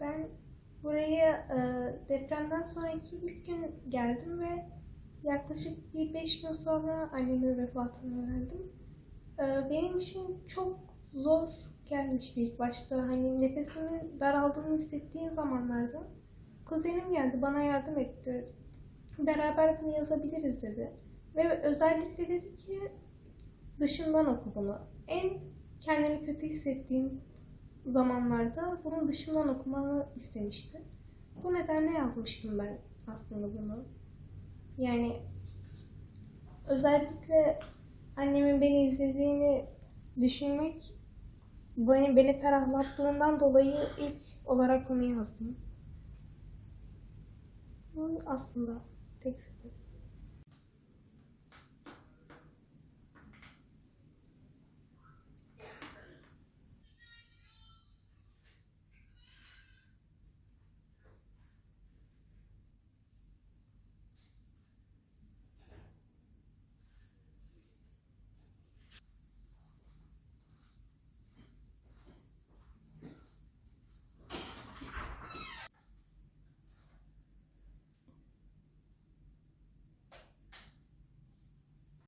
Ben buraya e, depremden sonraki ilk gün geldim ve yaklaşık bir beş gün sonra annemin vefatını öğrendim. E, benim için çok zor gelmişti ilk başta. Hani nefesimin daraldığını hissettiğim zamanlarda kuzenim geldi bana yardım etti. Beraber bunu yazabiliriz dedi. Ve özellikle dedi ki dışından oku bunu. En kendini kötü hissettiğim zamanlarda bunun dışından okumamı istemişti. Bu nedenle yazmıştım ben aslında bunu. Yani özellikle annemin beni izlediğini düşünmek beni, beni ferahlattığından dolayı ilk olarak onu yazdım. Bu aslında tek sebep.